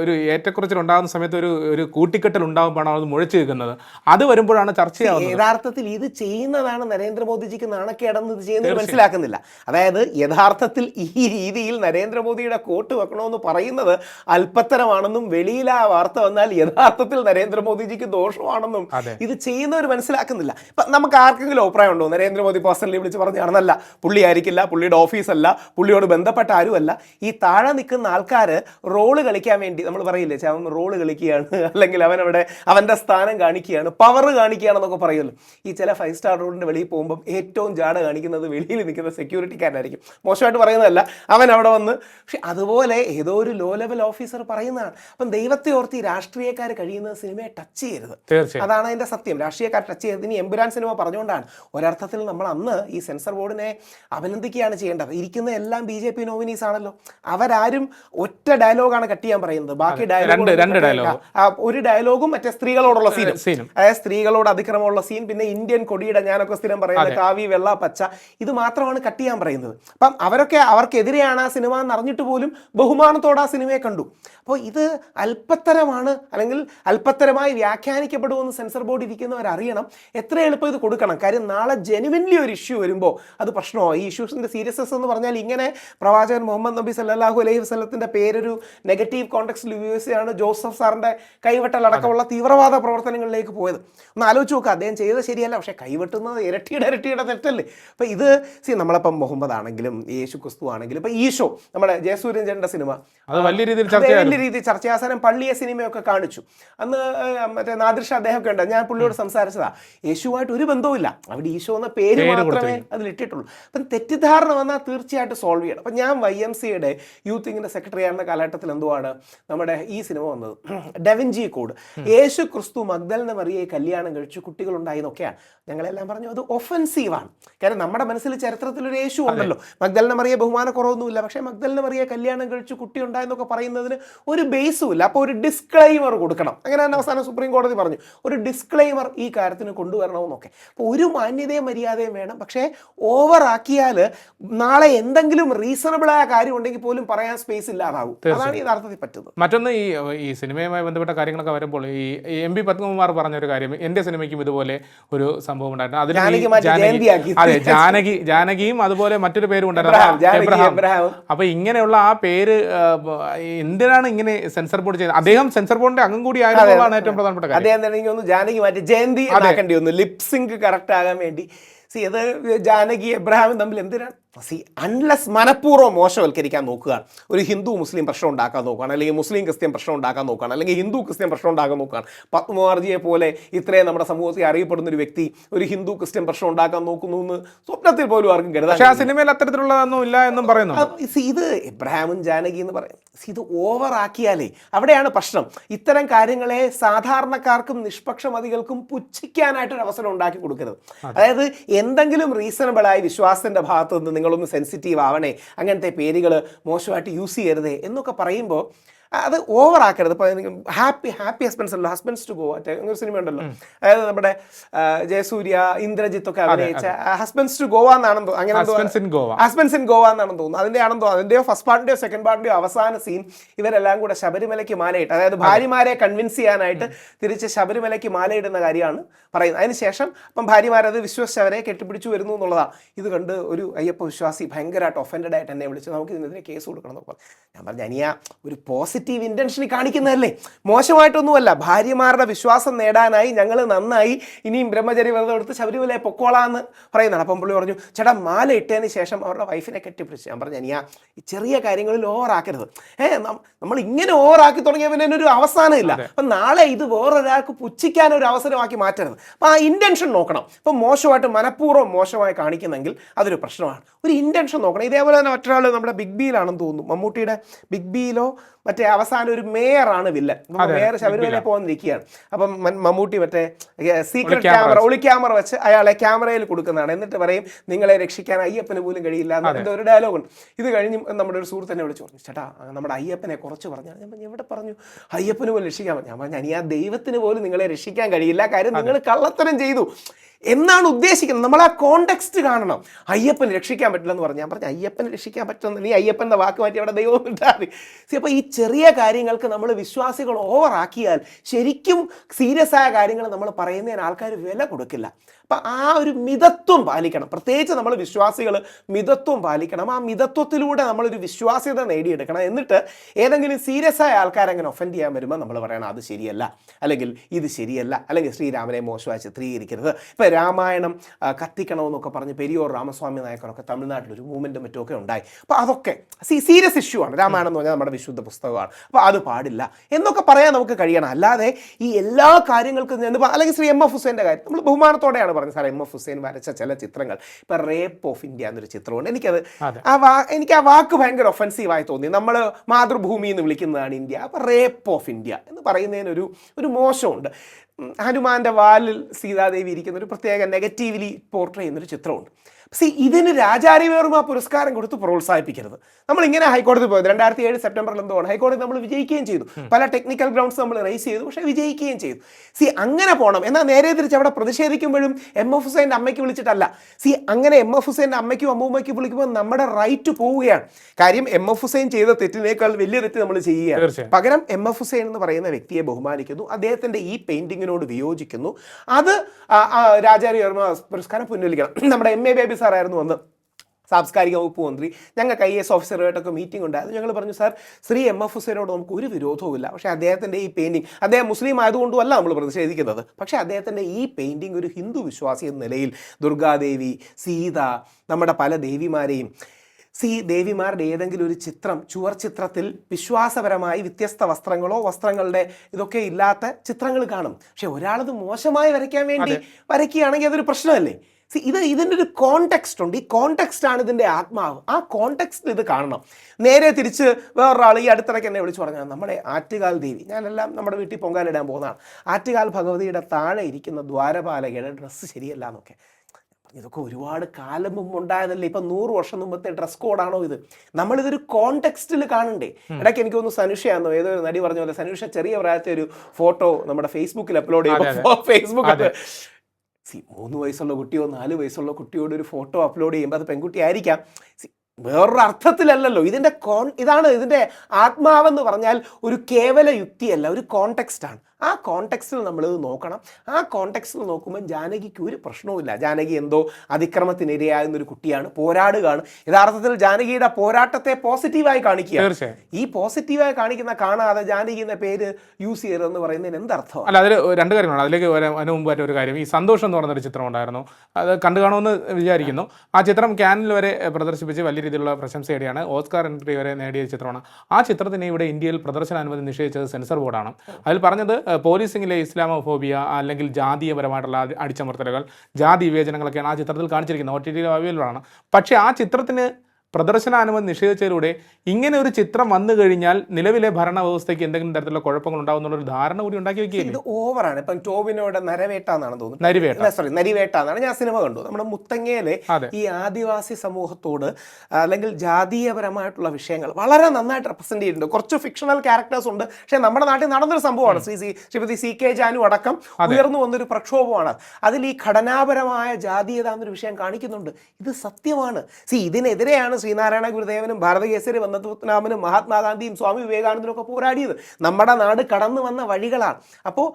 ഒരു ഏറ്റക്കുറച്ചിൽ ഉണ്ടാകുന്ന സമയത്ത് ഒരു ഒരു കൂട്ടിക്കെട്ടൽ ഉണ്ടാകുമ്പോഴാണ് അത് മുഴച്ചു നിൽക്കുന്നത്. അത് വരുമ്പോഴാണ് ചർച്ചയാവുന്നത്. യഥാർത്ഥത്തിൽ ഇത് ചെയ്യുന്നതാണ് നരേന്ദ്രമോദിജിക്ക് നാണക്കേടെന്ന് ഇത് ചെയ്യുന്നത് മനസ്സിലാക്കുന്നില്ല. അതായത് യഥാർത്ഥത്തിൽ ഈ രീതിയിൽ നരേന്ദ്രമോദിയുടെ കോട്ട് വെക്കണമെന്ന് പറയുന്നത് അല്പത്തരമാണെന്നും വെളിയിൽ ആ വാർത്ത വന്നാൽ യഥാർത്ഥത്തിൽ നരേന്ദ്രമോദിജിക്ക് ദോഷമാണെന്നും ഇത് ചെയ്യുന്നവർ മനസ്സിലാക്കുന്നില്ല. ഇപ്പം നമുക്ക് ആർക്കെങ്കിലും അഭിപ്രായം ഉണ്ടോ നരേന്ദ്രമോദി പേഴ്സണലി വിളിച്ച് പറഞ്ഞാണെന്നല്ല പുള്ളി ആയിരിക്കില്ല പുള്ളിയുടെ ഓഫീസല്ല പുള്ളിയോട് ബന്ധപ്പെട്ട ആരുമല്ല. ഈ താഴെ നിൽക്കുന്ന ആൾക്കാർ റോൾ കളിക്കാൻ വേണ്ടി നമ്മൾ പറയില്ലേ? അവൻ റോൾ കളിക്കുകയാണ്. അല്ലെങ്കിൽ അവൻ അവിടെ അവന്റെ സ്ഥാനം കാണിക്കുകയാണ്. പവർ കാണിക്കുകയാണെന്നൊക്കെ പറയുമല്ലോ. ഈ ചില ഫൈവ് സ്റ്റാർ റോഡിന്റെ വെളിയിൽ പോകുമ്പം ഏറ്റവും ജാട കാണിക്കുന്നത് വെളിയിൽ നിൽക്കുന്ന സെക്യൂരിറ്റിക്കാരനായിരിക്കും മോശമായിട്ട് പറയുന്നതല്ല. അവൻ അവിടെ വന്ന് പക്ഷെ അതുപോലെ ഏതോ ഒരു ലോ ലെവൽ ഓഫീസർ പറയുന്നതാണ്. അപ്പം ദൈവത്തെ ഓർത്തി ഈ രാഷ്ട്രീയക്കാർ കഴിയുന്നത് സിനിമയെ ടച്ച് ചെയ്യരുത്. അതാണ് അതിന്റെ സത്യം. രാഷ്ട്രീയക്കാർ ടച്ച് ചെയ്തത് ഇനി എമ്പുരാൻ സിനിമ പറഞ്ഞുകൊണ്ടാണ്. ഒരർത്ഥത്തിൽ നമ്മൾ അന്ന് ഈ സെൻസർ ബോർഡിനെ അഭിനന്ദിക്കുകയാണ് ചെയ്യേണ്ടത്. ഇരിക്കുന്ന എല്ലാം ബി ജെ പി നോമിനീസ് ആണല്ലോ. അവരാരും ഒറ്റ ഡയലോഗാണ് കട്ട് ചെയ്യാൻ പറയുന്നത്. ബാക്കി ബാക്കി രണ്ട് രണ്ട് ഡയലോഗ് ഡയലോഗ് ഒരു ഡയലോഗും മറ്റേ സ്ത്രീകളോടുള്ള സീനും അതായത് സ്ത്രീകളോട് അതിക്രമമുള്ള സീൻ പിന്നെ ഇന്ത്യൻ കൊടിയുടെ ഞാനൊക്കെ സ്ഥിരം പറയുന്നത് കാവി വെള്ള പച്ച ഇത് മാത്രമാണ് കട്ട് ചെയ്യാൻ പറയുന്നത്. അപ്പം അവരൊക്കെ അവർക്കെതിരെയാണ് ആ സിനിമ എന്ന് അറിഞ്ഞിട്ട് പോലും ബഹുമാനത്തോടെ ആ സിനിമയെ കണ്ടു. അപ്പോൾ ഇത് അല്പത്തരമാണ് അല്ലെങ്കിൽ അല്പത്തരമായി വ്യാഖ്യാനിക്കപ്പെടുമെന്ന് സെൻസർ ബോർഡ് ഇരിക്കുന്നവർ അറിയണം. എത്ര എളുപ്പം ഇത് കൊടുക്കണം. കാര്യം നാളെ ജെനുവിൻലി ഒരു ഇഷ്യൂ വരുമ്പോൾ അത് പ്രശ്നമോ. ഈ ഇഷ്യൂസിന്റെ സീരിയസ്നെസ് എന്ന് പറഞ്ഞാൽ ഇങ്ങനെ പ്രവാചകൻ മുഹമ്മദ് നബി സല്ലാഹു അലൈഹി വസ്ലത്തിന്റെ പേരൊരു നെഗറ്റീവ് കോണ്ടെക്സ്റ്റിൽ ഉപയോഗിച്ചാണ് ജോസഫ് സാറിന്റെ കൈവെട്ടലടക്കമുള്ള തീവ്രവാദ പ്രവർത്തനങ്ങളിലേക്ക് പോയത്. ഒന്ന് ആലോചിച്ച് നോക്കുക അദ്ദേഹം ചെയ്തത് ശരിയല്ല പക്ഷേ കൈവെട്ടുന്നത് ഇരട്ടിയുടെ ഇരട്ടിയുടെ തെറ്റല്ലേ? അപ്പോൾ ഇത് സി നമ്മളിപ്പം മുഹമ്മദ് ആണെങ്കിലും യേശു ക്രിസ്തു ആണെങ്കിലും ഇപ്പം ഈശോ നമ്മുടെ ജയസൂര്യൻ ചേട്ടന്റെ സിനിമ. അത് വലിയ രീതിയിൽ വലിയ രീതിയിൽ ചർച്ച അവസാനം പള്ളിയെ സിനിമയൊക്കെ കാണിച്ചു. അന്ന് മറ്റേ നാദിർഷ അദ്ദേഹമൊക്കെ ഉണ്ട്. ഞാൻ പുള്ളിയോട് സംസാരിച്ചതാ യേശുവായിട്ട് ഒരു ബന്ധവുമില്ല. അവിടെ ഈശോ എന്ന പേര് മാത്രമേ അതിലിട്ടിട്ടുള്ളൂ. അപ്പം തെറ്റിദ്ധാരണ വന്നാൽ തീർച്ചയായിട്ടും സോൾവ് ചെയ്യണം. അപ്പം ഞാൻ വൈ എം സിയുടെ യൂത്ത് വിങ്ങിന്റെ സെക്രട്ടറി ആയിരുന്ന കാലഘട്ടത്തിൽ എന്തുവാണ്? നമ്മുടെ ഈ സിനിമ വന്നത്. ഡെവിൻജി കോഡ് യേശു ക്രിസ്തു മഗ്ദലിന് മറിയെ കല്യാണം കഴിച്ചു കുട്ടികളുണ്ടായി എന്നൊക്കെയാണ്. ഞങ്ങളെല്ലാം പറഞ്ഞു അത് ഒഫൻസീവാണ് കാരണം നമ്മുടെ മനസ്സിൽ ചരിത്രത്തിൽ ഒരു യേശു ഉണ്ടല്ലോ. മഗ്ദലിനെ മറിയെ ബഹുമാനക്കുറവൊന്നുമില്ല. പക്ഷേ മഗ്ദലിന് മറിയെ കല്യാണം കഴിച്ചു കുട്ടി ഉണ്ടായെന്നൊക്കെ പറയുന്നതിന് ഒരു ബേസും ഇല്ല. അപ്പോൾ ഒരു ഡിസ്ക്ലൈമർ കൊടുക്കണം. അങ്ങനെ തന്നെ അവസാനം സുപ്രീം കോടതി പറഞ്ഞു ഒരു ഡിസ്ക്ലൈമർ ഈ കാര്യത്തിന് കൊണ്ടുവരണമെന്നൊക്കെ. അപ്പോൾ ഒരു മാന്യതയും മര്യാദയും വേണം. പക്ഷേ ഓവർ ആക്കിയാൽ നാളെ എന്തെങ്കിലും റീസണബിൾ ആയ കാര്യം ഉണ്ടെങ്കിൽ പോലും പറയാൻ സ്പേസ് ഇല്ലാതാവും. അതാണ് യഥാർത്ഥത്തിൽ പറ്റുന്നത്. മറ്റൊന്ന് ഈ ഈ സിനിമയുമായി ബന്ധപ്പെട്ട കാര്യങ്ങളൊക്കെ വരുമ്പോൾ ഈ എം പി പത്മകുമാർ പറഞ്ഞ ഒരു കാര്യം എന്റെ സിനിമയ്ക്കും ഇതുപോലെ ഒരു സംഭവം ഉണ്ടായിരുന്നു. അതിൽ അതെ ജാനകി ജാനകിയും അതുപോലെ മറ്റൊരു പേരും എബ്രഹാം, ഉണ്ടായിരുന്നു എബ്രഹാം എബ്രഹാം. അപ്പൊ ഇങ്ങനെയുള്ള ആ പേര് എന്തിനാണ് ഇങ്ങനെ സെൻസർ ബോർഡ് ചെയ്യുന്നത് അദ്ദേഹം സെൻസർ ബോർഡിന്റെ അംഗം കൂടി ആയതാണ് ഏറ്റവും പ്രധാനപ്പെട്ട കാര്യം. അദ്ദേഹം തന്നെ എനിക്ക് തോന്നുന്നു ജാനകി മാറ്റി ജയന്തി വന്നു. ലിപ്സിങ്ക് കറക്റ്റ് ആകാൻ വേണ്ടി. സി അത് ജാനകി എബ്രഹാമും തമ്മിൽ എന്തിനാണ് സി അൺലെസ് മനഃപൂർവം മോശവൽക്കരിക്കാൻ നോക്കുക. ഒരു ഹിന്ദു മുസ്ലിം പ്രശ്നം ഉണ്ടാക്കാൻ നോക്കുകയാണ്. അല്ലെങ്കിൽ മുസ്ലിം ക്രിസ്ത്യൻ പ്രശ്നം ഉണ്ടാക്കാൻ നോക്കുകയാണ്. അല്ലെങ്കിൽ ഹിന്ദു ക്രിസ്ത്യൻ പ്രശ്നം ഉണ്ടാക്കാൻ നോക്കുകയാണ്. പത്മവാർജിയെ പോലെ ഇത്രയും നമ്മുടെ സമൂഹത്തിൽ അറിയപ്പെടുന്ന ഒരു വ്യക്തി ഒരു ഹിന്ദു ക്രിസ്ത്യൻ പ്രശ്നം ഉണ്ടാക്കാൻ നോക്കുന്നു എന്ന് സ്വപ്നത്തിൽ പോലും ആർക്കും കരുതാം ആ സിനിമയിൽ അത്തരത്തിലുള്ളതൊന്നും ഇല്ല എന്നും പറയുന്നു ഇത് എബ്രഹാമും ജാനകി എന്ന് പറയും. ഇത് ഓവർ ആക്കിയാലേ അവിടെയാണ് പ്രശ്നം. ഇത്തരം കാര്യങ്ങളെ സാധാരണക്കാർക്കും നിഷ്പക്ഷമതികൾക്കും പുച്ഛിക്കാനായിട്ടൊരു അവസരം ഉണ്ടാക്കി കൊടുക്കരുത്. അതായത് എന്തെങ്കിലും റീസണബിൾ ആയി വിശ്വാസത്തിന്റെ ഭാഗത്ത് നിന്ന് നിങ്ങളൊന്ന് സെൻസിറ്റീവ് ആവണേ. അങ്ങനത്തെ പേരുകൾ മോശമായിട്ട് യൂസ് ചെയ്യരുതേ എന്നൊക്കെ പറയുമ്പോൾ അത് ഓവർ ആക്കരുത് ഇപ്പോൾ ഹാപ്പി ഹാപ്പി ഹസ്ബൻഡ്സ് അല്ലോ ഹസ്ബൻഡ്സ് ടു ഗോ. അങ്ങനെ ഒരു സിനിമ ഉണ്ടല്ലോ. അതായത് നമ്മുടെ ജയസൂര്യ ഇന്ദ്രജിത്ത് ഒക്കെ അഭിനയിച്ച ഹസ്ബൻഡ്സ് ടു ഗോവ എന്നാണെന്ന് തോന്നുന്നു. അങ്ങനെ ഹസ്ബൻഡ്സ് ഇൻ ഗോവ. എന്നാണെന്ന് തോന്നുന്നു. അതിന്റെ ആണെന്ന് തോന്നുന്നു. അതിന്റെയോ ഫസ്റ്റ് പാർട്ടിന്റെയോ സെക്കൻഡ് പാർട്ടിന്റെയോ അവസാന സീൻ ഇവരെല്ലാം കൂടെ ശബരിമലയ്ക്ക് മാലയിട്ട് അതായത് ഭാര്യമാരെ കൺവിൻസ് ചെയ്യാനായിട്ട് തിരിച്ച് ശബരിമലയ്ക്ക് മാലയിടുന്ന കാര്യമാണ് പറയുന്നത്. അതിനുശേഷം അപ്പം ഭാര്യമാരത് വിശ്വസിച്ചവരെ കെട്ടിപ്പിടിച്ചു വരുന്നു എന്നുള്ളതാണ്. ഇത് കണ്ട് ഒരു അയ്യപ്പ വിശ്വാസി ഭയങ്കരമായിട്ട് ഒഫൻഡഡ് ആയിട്ട് എന്നെ വിളിച്ച് നമുക്ക് ഇതിനെതിരെ കേസ് കൊടുക്കണം എന്നൊക്കെ. ഞാൻ പറഞ്ഞു അനിയ ഒരു പോസിറ്റീവ് ഇന്റൻഷനിൽ കാണിക്കുന്നതല്ലേ? മോശമായിട്ടൊന്നുമല്ല. ഭാര്യമാരുടെ വിശ്വാസം നേടാനായി ഞങ്ങൾ നന്നായി ഇനിയും ബ്രഹ്മചര്യ വ്രതം എടുത്ത് ശബരിമലയെ പൊക്കോളാന്ന് പറയുന്നതാണ് അപ്പം പുള്ളി പറഞ്ഞു ചേട്ടാ മാല ഇട്ടതിന് ശേഷം അവരുടെ വൈഫിനെ കെട്ടിപ്പിടിച്ചു. ഞാൻ പറഞ്ഞു അനിയാ ഈ ചെറിയ കാര്യങ്ങളിൽ ഓവറാക്കരുത്. ഏ നമ്മൾ ഇങ്ങനെ ഓവറാക്കി തുടങ്ങിയ പിന്നെ ഒരു അവസാനം ഇല്ല അപ്പം നാളെ ഇത് വേറൊരാൾക്ക് പുച്ഛിക്കാൻ ഒരു അവസരമാക്കി മാറ്റരുത്. അപ്പം ആ ഇന്റൻഷൻ നോക്കണം. ഇപ്പം മോശമായിട്ട് മനഃപൂർവം മോശമായി കാണിക്കുന്നെങ്കിൽ അതൊരു പ്രശ്നമാണ്. ഒരു ഇന്റൻഷൻ നോക്കണം. ഇതേപോലെ തന്നെ മറ്റൊരാൾ നമ്മുടെ ബിഗ് ബിയിലാണെന്ന് തോന്നുന്നു. മമ്മൂട്ടിയുടെ ബിഗ് ബിയിലോ മറ്റേ അവസാനം ഒരു മേയറാണ് വില്ലൻ. മേയർ ശബരിമല. പോകാൻ നിൽക്കുകയാണ് അപ്പം മമ്മൂട്ടി മറ്റേ സീക്രട്ട് ക്യാമറ ഒളി ക്യാമറ വെച്ച്. അയാളെ ക്യാമറയിൽ കൊടുക്കുന്നതാണ്. എന്നിട്ട് പറയും നിങ്ങളെ രക്ഷിക്കാൻ അയ്യപ്പന് പോലും കഴിയില്ല എന്ന് എന്തോ ഒരു ഡയലോഗ് ഉണ്ട്. ഇത് കഴിഞ്ഞ് നമ്മുടെ ഒരു സുഹൃത്ത് എന്നെ വിളിച്ചു പറഞ്ഞു ചേട്ടാ നമ്മുടെ അയ്യപ്പനെ കുറച്ച് പറഞ്ഞു ഞാൻ പറഞ്ഞു എവിടെ പറഞ്ഞു? അയ്യപ്പന് പോലും രക്ഷിക്കാൻ പറഞ്ഞു. ഞാൻ പറഞ്ഞു "അനിയാ, ദൈവത്തിന് പോലും നിങ്ങളെ രക്ഷിക്കാൻ കഴിയില്ല. കാര്യം നിങ്ങൾ കള്ളത്തരം ചെയ്തു. എന്നാണ് ഉദ്ദേശിക്കുന്നത്. നമ്മൾ ആ കോണ്ടെക്സ്റ്റ് കാണണം. അയ്യപ്പൻ രക്ഷിക്കാൻ പറ്റില്ല എന്ന് പറഞ്ഞു. ഞാൻ പറഞ്ഞു അയ്യപ്പൻ രക്ഷിക്കാൻ പറ്റുമെന്ന് നീ അയ്യപ്പന്റെ വാക്ക് മാറ്റി അവിടെ ദൈവം ഇട്ടാൽ സി അപ്പോൾ ഈ ചെറിയ കാര്യങ്ങൾക്ക് നമ്മൾ വിശ്വാസികൾ ഓവറാക്കിയാൽ ശരിക്കും സീരിയസ് ആയ കാര്യങ്ങൾ നമ്മൾ പറയുന്നതിന് ആൾക്കാർ വില കൊടുക്കില്ല. അപ്പം ആ ഒരു മിതത്വം പാലിക്കണം. പ്രത്യേകിച്ച് നമ്മൾ വിശ്വാസികൾ മിതത്വം പാലിക്കണം. ആ മിതത്വത്തിലൂടെ നമ്മളൊരു വിശ്വാസ്യത നേടിയെടുക്കണം. എന്നിട്ട് ഏതെങ്കിലും സീരിയസ് ആയ ആൾക്കാരെങ്ങനെ ഒഫൻഡ് ചെയ്യാൻ വരുമ്പോൾ നമ്മൾ പറയണം അത് ശരിയല്ല. അല്ലെങ്കിൽ ഇത് ശരിയല്ല. അല്ലെങ്കിൽ ശ്രീരാമനെ മോശമായി ചിത്രീകരിക്കരുത്. ഇപ്പം രാമായണം കത്തിക്കണമെന്നൊക്കെ പറഞ്ഞ് പെരിയോർ രാമസ്വാമി നായക്കനൊക്കെ തമിഴ്നാട്ടിലൊരു മൂവ്മെന്റും മറ്റുമൊക്കെ ഉണ്ടായി. അപ്പോൾ അതൊക്കെ സീരിയസ് ഇഷ്യൂ ആണ്. രാമായണം എന്ന് പറഞ്ഞാൽ നമ്മുടെ വിശുദ്ധ പുസ്തകമാണ്. അപ്പോൾ അത് പാടില്ല. എന്നൊക്കെ പറയാൻ നമുക്ക് കഴിയണം. അല്ലാതെ ഈ എല്ലാ കാര്യങ്ങൾക്കും അല്ലെങ്കിൽ ശ്രീ എം എഫ് ഹുസൈന്റെ കാര്യം നമ്മൾ ബഹുമാനത്തോടെയാണ് പറഞ്ഞത് സാർ എം എഫ് ഹുസൈൻ വരച്ച ചില ചിത്രങ്ങൾ. ഇപ്പം റേപ്പ് ഓഫ് ഇന്ത്യ എന്നൊരു ചിത്രമുണ്ട്. എനിക്കത്. ആ വാ എനിക്ക് ആ വാക്ക് ഭയങ്കര ഒഫൻസീവായി തോന്നി. നമ്മൾ മാതൃഭൂമി എന്ന് വിളിക്കുന്നതാണ് ഇന്ത്യ. അപ്പൊ റേപ്പ് ഓഫ് ഇന്ത്യ എന്ന് പറയുന്നതിനൊരു ഒരു മോശമുണ്ട്. ഹനുമാന്റെ വാലിൽ സീതാദേവി ഇരിക്കുന്ന ഒരു പ്രത്യേക നെഗറ്റീവ്ലി പോർട്രേ ചെയ്യുന്നൊരു ചിത്രമുണ്ട്. സി ഇതിന് രാജാരിവർമ്മ പുരസ്കാരം കൊടുത്ത് പ്രോത്സാഹിപ്പിക്കരുത്. നമ്മൾ ഇങ്ങനെ ഹൈക്കോടതി പോയത്. രണ്ടായിരത്തി ഏഴ് സെപ്റ്റംബറിൽ എന്തോ ആണ് ഹൈക്കോടതി നമ്മൾ വിജയിക്കുകയും ചെയ്തു. പല ടെക്നിക്കൽ ഗ്രൗണ്ട്സ് നമ്മൾ റേസ് ചെയ്തു. പക്ഷേ വിജയിക്കുകയും ചെയ്തു. സി അങ്ങനെ പോകണം എന്നാൽ നേരെ തിരിച്ച് അവിടെ പ്രതിഷേധിക്കുമ്പോഴും എം എഫ് ഹുസൈന്റെ അമ്മയ്ക്ക് വിളിച്ചിട്ടല്ല. സി അങ്ങനെ എം എഫ് ഹുസൈന്റെ അമ്മയ്ക്കും അമ്മൂമ്മയ്ക്കും വിളിക്കുമ്പോൾ നമ്മുടെ റൈറ്റ് പോവുകയാണ്. കാര്യം എം എഫ് ഹുസൈൻ ചെയ്ത തെറ്റിനേക്കാൾ വലിയ തെറ്റ് നമ്മൾ ചെയ്യുകയാണ്. പകരം എം എഫ് ഹുസൈൻ എന്ന് പറയുന്ന വ്യക്തിയെ ബഹുമാനിക്കുന്നു. അദ്ദേഹത്തിന്റെ ഈ പെയിന്റിങ്ങിനോട് വിയോജിക്കുന്നു. അത് രാജാരി വർമ്മ പുരസ്കാരം പുനരലിക്കണം നമ്മുടെ എം എ ബേബി സാറായിരുന്നു വന്ന് സാംസ്കാരിക വകുപ്പ് മന്ത്രി. ഞങ്ങൾക്ക് ഐ എസ് ഓഫീസറുമായിട്ടൊക്കെ മീറ്റിംഗ് ഉണ്ടായിരുന്നു. ഞങ്ങൾ പറഞ്ഞു സാർ ശ്രീ എം എഫ് ഹുസൈനോട് നമുക്ക് ഒരു വിരോധവുമില്ല പക്ഷേ അദ്ദേഹത്തിന്റെ ഈ പെയിന്റിങ് അദ്ദേഹം മുസ്ലിം ആയതുകൊണ്ടുമല്ല നമ്മൾ പ്രതിഷേധിക്കുന്നത്. പക്ഷേ അദ്ദേഹത്തിന്റെ ഈ പെയിന്റിങ് ഒരു ഹിന്ദു വിശ്വാസി എന്ന നിലയിൽ ദുർഗാദേവി സീത നമ്മുടെ പല ദേവിമാരെയും സി ദേവിമാരുടെ ഏതെങ്കിലും ഒരു ചിത്രം ചുവർ ചിത്രത്തിൽ വിശ്വാസപരമായി വ്യത്യസ്ത വസ്ത്രങ്ങളോ വസ്ത്രങ്ങളുടെ ഇതൊക്കെ ഇല്ലാത്ത ചിത്രങ്ങൾ കാണും. പക്ഷെ ഒരാളത് മോശമായി വരയ്ക്കാൻ വേണ്ടി വരയ്ക്കുകയാണെങ്കിൽ അതൊരു പ്രശ്നമല്ലേ? സി ഇത് ഇതിന്റെ ഒരു കോണ്ടെക്സ്റ്റ് ഉണ്ട്. ഈ കോണ്ടെക്സ്റ്റ് ആണ് ഇതിന്റെ ആത്മാവ്. ആ കോണ്ടെക്സ്റ്റിൽ ഇത് കാണണം. നേരെ തിരിച്ച് വേറൊരാൾ ഈ അടുത്തിടയ്ക്ക് എന്നെ വിളിച്ചു പറഞ്ഞാൽ നമ്മുടെ ആറ്റുകാൽ ദേവി. ഞാനെല്ലാം നമ്മുടെ വീട്ടിൽ പൊങ്കാലിടാൻ പോകുന്നതാണ്. ആറ്റുകാൽ ഭഗവതിയുടെ താഴെ ഇരിക്കുന്ന ദ്വാരപാലകയുടെ ഡ്രസ്സ് ശരിയല്ല എന്നൊക്കെ. ഇതൊക്കെ ഒരുപാട് കാലം മുമ്പ് ഉണ്ടായതല്ലേ? ഇപ്പം നൂറ് വർഷം മുമ്പത്തെ ഡ്രസ് കോഡാണോ ഇത്? നമ്മളിതൊരു കോണ്ടെക്സ്റ്റിൽ കാണണ്ടേ? ഇടയ്ക്ക് എനിക്ക് തോന്നുന്നു സനുഷയാന്നോ ഏതോ ഒരു നടി പറഞ്ഞ പോലെ സനുഷ ചെറിയ പ്രായത്തെ ഒരു ഫോട്ടോ നമ്മുടെ ഫേസ്ബുക്കിൽ അപ്ലോഡ് ചെയ്യുമ്പോൾ ഫേസ്ബുക്ക് സി മൂന്ന് വയസ്സുള്ള കുട്ടിയോ നാല് വയസ്സുള്ള കുട്ടിയോട് ഒരു ഫോട്ടോ അപ്ലോഡ് ചെയ്യുമ്പോൾ അത് പെൺകുട്ടി ആയിരിക്കാം. സി വേറൊരു അർത്ഥത്തിലല്ലല്ലോ. ഇതിന്റെ കോൺ ഇതാണ് ഇതിന്റെ ആത്മാവെന്ന് പറഞ്ഞാൽ ഒരു കേവല യുക്തിയല്ല ഒരു കോണ്ടെക്സ്റ്റാണ് ആ കോണ്ടെക്സ്റ്റിൽ നമ്മൾ നോക്കണം. ആ കോണ്ടെക്സ്റ്റിൽ നോക്കുമ്പോൾ ജാനകിക്ക് ഒരു പ്രശ്നവുമില്ല. ജാനകി എന്തോ അതിക്രമത്തിനിരയാകുന്ന ഒരു കുട്ടിയാണ്. പോരാടുകയാണ്. യഥാർത്ഥത്തിൽ ജാനകിയുടെ പോരാട്ടത്തെ പോസിറ്റീവായി കാണിക്കുക. ഈ പോസിറ്റീവായി കാണിക്കുന്ന കാണാതെ ജാനകി എന്ന പേര് യൂസ് ചെയ്യരുതെന്ന് പറയുന്നതിന് എന്തർത്ഥം? അല്ല അതിൽ രണ്ട് കാര്യങ്ങളാണ് അതിലേക്ക് അതിന് മുമ്പായിട്ട് ഒരു കാര്യം. ഈ സന്തോഷം എന്ന് പറയുന്നൊരു ചിത്രം ഉണ്ടായിരുന്നു. അത് കണ്ടു കാണുമെന്ന് വിചാരിക്കുന്നു. ആ ചിത്രം ക്യാനിൽ വരെ പ്രദർശിപ്പിച്ച് വലിയ രീതിയിലുള്ള പ്രശംസ നേടിയാണ് ഓസ്കാർ എൻട്രി വരെ നേടിയ ചിത്രമാണ്. ആ ചിത്രത്തിന് ഇവിടെ ഇന്ത്യയിൽ പ്രദർശനാനുമതി നിഷേധിച്ചത് സെൻസർ ബോർഡാണ്. അതിൽ പറഞ്ഞത് പോലീസിംഗിലെ ഇസ്ലാമോഫോബിയ അല്ലെങ്കിൽ ജാതീയപരമായിട്ടുള്ള അടിച്ചമർത്തലുകൾ ജാതി വിവേചനങ്ങളൊക്കെയാണ് ആ ചിത്രത്തിൽ കാണിച്ചിരിക്കുന്നത്. ഒ ടി ടി അവൈലബിൾ ആണ് പക്ഷേ ആ ചിത്രത്തിന് പ്രദർശനാനുമതി നിഷേധിച്ചതിലൂടെ ഇങ്ങനെ ഒരു ചിത്രം വന്നു കഴിഞ്ഞാൽ നിലവിലെ ഭരണവ്യവസ്ഥയ്ക്ക് എന്തെങ്കിലും തരത്തിലുള്ള കുഴപ്പങ്ങൾ ഉണ്ടാവും എന്നുള്ളൊരു ധാരണ കൂടി ഉണ്ടാക്കി വെക്കുക ഇത് ഓവറാണ് ഇപ്പം ടോവിനോയുടെ നരവേട്ട എന്നാണ് തോന്നുന്നത് നരിവേട്ട. സോറി നരിവേട്ട എന്നാണ് ഞാൻ സിനിമ കണ്ടു. നമ്മുടെ മുത്തങ്ങയിലെ ഈ ആദിവാസി സമൂഹത്തോട് അല്ലെങ്കിൽ ജാതീയപരമായിട്ടുള്ള വിഷയങ്ങൾ വളരെ നന്നായിട്ട് റെപ്രസെന്റ് ചെയ്തിട്ടുണ്ട്. കുറച്ച് ഫിക്ഷണൽ ക്യാരക്ടേഴ്സ് ഉണ്ട്. പക്ഷേ നമ്മുടെ നാട്ടിൽ നടന്നൊരു സംഭവമാണ്. Shri C Shrimati C K Janu അടക്കം ഉയർന്നു വന്നൊരു പ്രക്ഷോഭമാണ്. അതിൽ ഈ ഘടനാപരമായ ജാതീയത എന്നൊരു വിഷയം കാണിക്കുന്നുണ്ട്. ഇത് സത്യമാണ്. സി ഇതിനെതിരെയാണ് ശ്രീനാരായണ ഗുരുദേവനും ഭാരതകേസരി വന്നത്നാമനും മഹാത്മാഗാന്ധിയും സ്വാമി വിവേകാനന്ദനും ഒക്കെ പോരാടിയത് നമ്മുടെ നാട് കടന്നു വന്ന വഴികളാണ്. അപ്പോൾ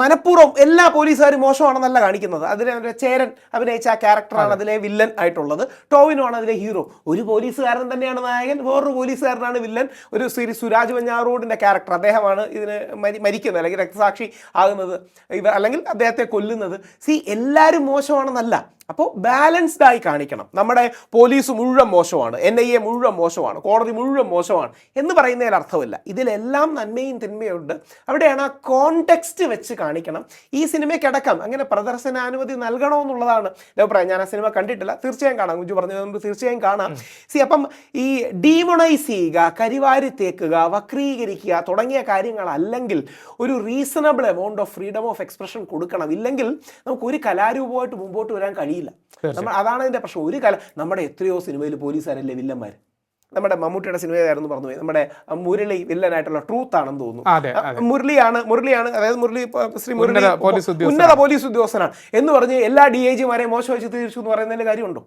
മനഃപൂർവം എല്ലാ പോലീസുകാരും മോശമാണെന്നല്ല കാണിക്കുന്നത്. അതിലെ ചേരൻ അഭിനയിച്ച ആ ക്യാരക്ടറാണ് അതിലെ വില്ലൻ ആയിട്ടുള്ളത്. ടോവിനോ ആണ് അതിലെ ഹീറോ ഒരു പോലീസുകാരൻ തന്നെയാണ് നായകൻ വേറൊരു പോലീസുകാരനാണ് വില്ലൻ. ഒരു ശ്രീ സുരാജ് വഞ്ഞാറോടിന്റെ ക്യാരക്ടർ അദ്ദേഹമാണ് ഇതിന് മരി മരിക്കുന്നത് അല്ലെങ്കിൽ രക്തസാക്ഷി ആകുന്നത്. ഇവ അല്ലെങ്കിൽ അദ്ദേഹത്തെ കൊല്ലുന്നത്. സി എല്ലാവരും മോശമാണെന്നല്ല. അപ്പോൾ ബാലൻസ്ഡ് ആയി കാണിക്കണം. നമ്മുടെ പോലീസ് മുഴുവൻ മോശമാണ് എൻ ഐ എ മുഴുവൻ മോശമാണ് കോടതി മുഴുവൻ മോശമാണ് എന്ന് പറയുന്നതിൽ അർത്ഥമില്ല. ഇതിലെല്ലാം നന്മയും തിന്മയുണ്ട് അവിടെയാണ് ആ കോണ്ടെക്സ്റ്റ് വെച്ച് കാണിക്കണം. ഈ സിനിമയ്ക്ക് സിനിമയ്ക്കടക്കം അങ്ങനെ പ്രദർശനാനുമതി നൽകണമെന്നുള്ളതാണ് എന്നുള്ളതാണ്. അഭിപ്രായം ഞാൻ ആ സിനിമ കണ്ടിട്ടില്ല. തീർച്ചയായും കാണാം. കുഞ്ചു പറഞ്ഞത് നമുക്ക് തീർച്ചയായും കാണാം. സി അപ്പം ഈ ഡീമണൈസ് ചെയ്യുക കരിവാരി തേക്കുക വക്രീകരിക്കുക തുടങ്ങിയ കാര്യങ്ങളല്ലെങ്കിൽ ഒരു reasonable amount of freedom of expression കൊടുക്കണം. ഇല്ലെങ്കിൽ നമുക്ക് ഒരു കലാരൂപമായിട്ട് മുമ്പോട്ട് വരാൻ കഴിയില്ല നമ്മൾ അതാണ് അതിന്റെ പ്രശ്നം. ഒരു കല നമ്മുടെ എത്രയോ സിനിമയിൽ പോലീസുകാരല്ലേ വില്ലന്മാർ നമ്മുടെ മമ്മൂട്ടിയുടെ സിനിമയായിരുന്നു പറഞ്ഞു പോയി. നമ്മുടെ മുരളി വില്ലനായിട്ടുള്ള ട്രൂത്ത് ആണെന്ന് തോന്നുന്നു. മുരളിയാണ് മുരളിയാണ് അതായത് മുരളി ശ്രീ മുരളി ഉന്നത പോലീസ് ഉദ്യോഗസ്ഥനാണ്. ഉന്നത പോലീസ് ഉദ്യോഗസ്ഥനാണ്. എന്ന് പറഞ്ഞ് എല്ലാ ഡി ഐ ജിമാരെയും മോശം വെച്ച് തീർച്ചു എന്ന് പറയുന്നതിന്റെ കാര്യമുണ്ടോ?